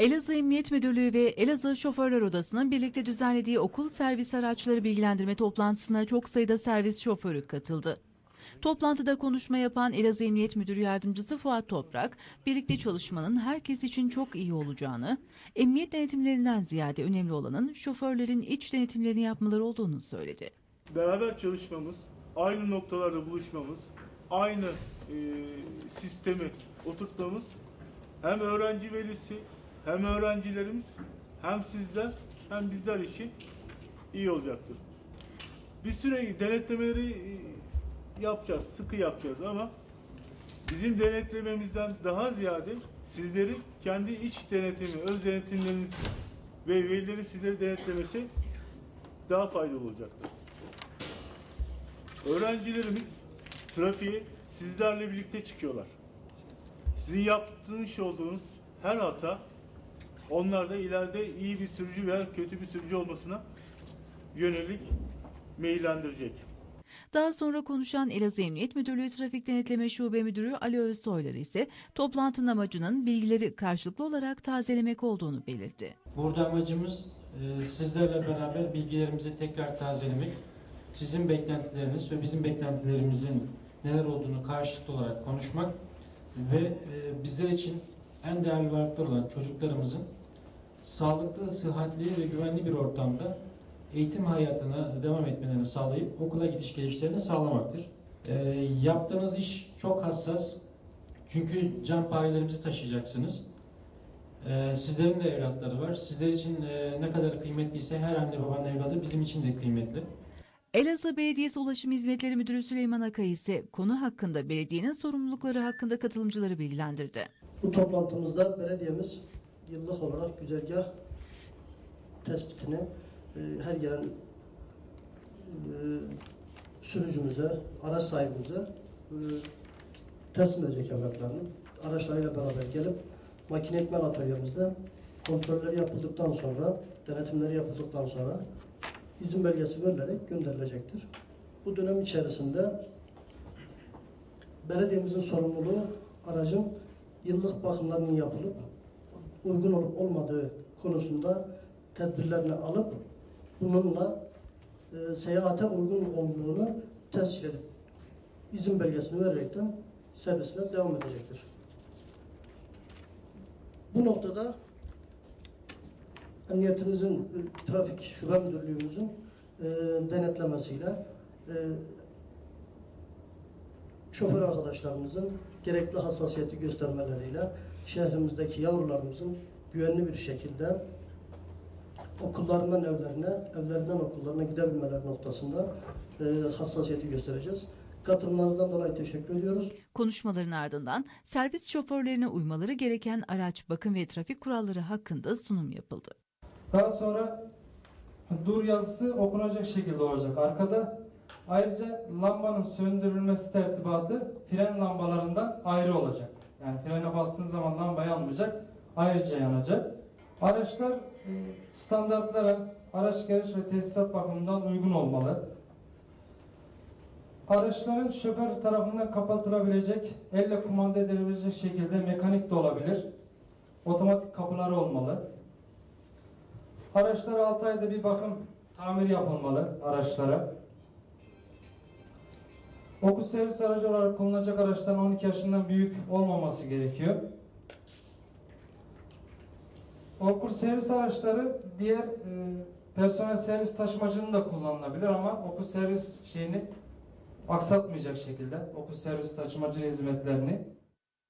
Elazığ Emniyet Müdürlüğü ve Elazığ Şoförler Odası'nın birlikte düzenlediği okul servis araçları bilgilendirme toplantısına çok sayıda servis şoförü katıldı. Toplantıda konuşma yapan Elazığ Emniyet Müdürü Yardımcısı Fuat Toprak, birlikte çalışmanın herkes için çok iyi olacağını, emniyet denetimlerinden ziyade önemli olanın şoförlerin iç denetimlerini yapmaları olduğunu söyledi. beraber çalışmamız, aynı noktalarda buluşmamız, aynı e, sistemi oturtmamız hem öğrenci velisi, hem öğrencilerimiz, hem sizler, hem bizler için iyi olacaktır. Bir süre denetlemeleri e, yapacağız, sıkı yapacağız ama bizim denetlememizden daha ziyade sizlerin kendi iç denetimi, öz denetimleriniz ve velilerin sizleri denetlemesi daha faydalı olacaktır. Öğrencilerimiz trafiğe sizlerle birlikte çıkıyorlar. Sizin yaptığınız olduğunuz her hata onlarda ileride iyi bir sürücü veya kötü bir sürücü olmasına yönelik meyillendirecek. Daha sonra konuşan Elazığ Emniyet Müdürlüğü Trafik Denetleme Şube Müdürü Ali Özsoylar ise toplantının amacının bilgileri karşılıklı olarak tazelemek olduğunu belirtti. Burada amacımız e, sizlerle beraber bilgilerimizi tekrar tazelemek, sizin beklentileriniz ve bizim beklentilerimizin neler olduğunu karşılıklı olarak konuşmak ve e, bizler için en değerli varlıklar olan çocuklarımızın sağlıklı, sıhhatli ve güvenli bir ortamda eğitim hayatına devam etmelerini sağlayıp okula gidiş gelişlerini sağlamaktır. E, yaptığınız iş çok hassas. Çünkü can parelerimizi taşıyacaksınız. Ee, sizlerin de evlatları var. Sizler için e, ne kadar kıymetliyse her anne babanın evladı bizim için de kıymetli. Elazığ Belediyesi Ulaşım Hizmetleri Müdürü Süleyman Akay ise konu hakkında belediyenin sorumlulukları hakkında katılımcıları bilgilendirdi. Bu toplantımızda belediyemiz yıllık olarak güzergah tespitini e, her gelen e, sürücümüze, araç sahibimize e, teslim edecek evraklarını. Araçlarıyla beraber gelip makine ekmen atölyemizde kontrolleri yapıldıktan sonra, denetimleri yapıldıktan sonra izin belgesi verilerek gönderilecektir. Bu dönem içerisinde belediyemizin sorumluluğu aracın yıllık bakımlarının yapılıp uygun olup olmadığı konusunda tedbirlerini alıp bununla e, seyahate uygun olduğunu tescil edip izin belgesini vererekten servisine devam edecektir. Bu noktada emniyetimizin, e, trafik şube müdürlüğümüzün e, denetlemesiyle e, şoför arkadaşlarımızın gerekli hassasiyeti göstermeleriyle şehrimizdeki yavrularımızın güvenli bir şekilde okullarından evlerine, evlerinden okullarına gidebilmeleri noktasında e, hassasiyeti göstereceğiz. Katılımlarınızdan dolayı teşekkür ediyoruz. Konuşmaların ardından servis şoförlerine uymaları gereken araç bakım ve trafik kuralları hakkında sunum yapıldı. Daha sonra dur yazısı okunacak şekilde olacak arkada. Ayrıca lambanın söndürülmesi tertibatı fren lambalarından ayrı olacak. Yani frene bastığın zaman lamba yanmayacak, ayrıca yanacak. Araçlar e, standartlara, araç geliş ve tesisat bakımından uygun olmalı. Araçların şoför tarafından kapatılabilecek, elle kumanda edilebilecek şekilde mekanik de olabilir. Otomatik kapıları olmalı. Araçlara 6 ayda bir bakım tamir yapılmalı araçlara. Okul servis aracı olarak kullanılacak araçların 12 yaşından büyük olmaması gerekiyor. Okul servis araçları diğer e, personel servis taşımacının da kullanılabilir ama okul servis şeyini aksatmayacak şekilde okul servis taşımacı hizmetlerini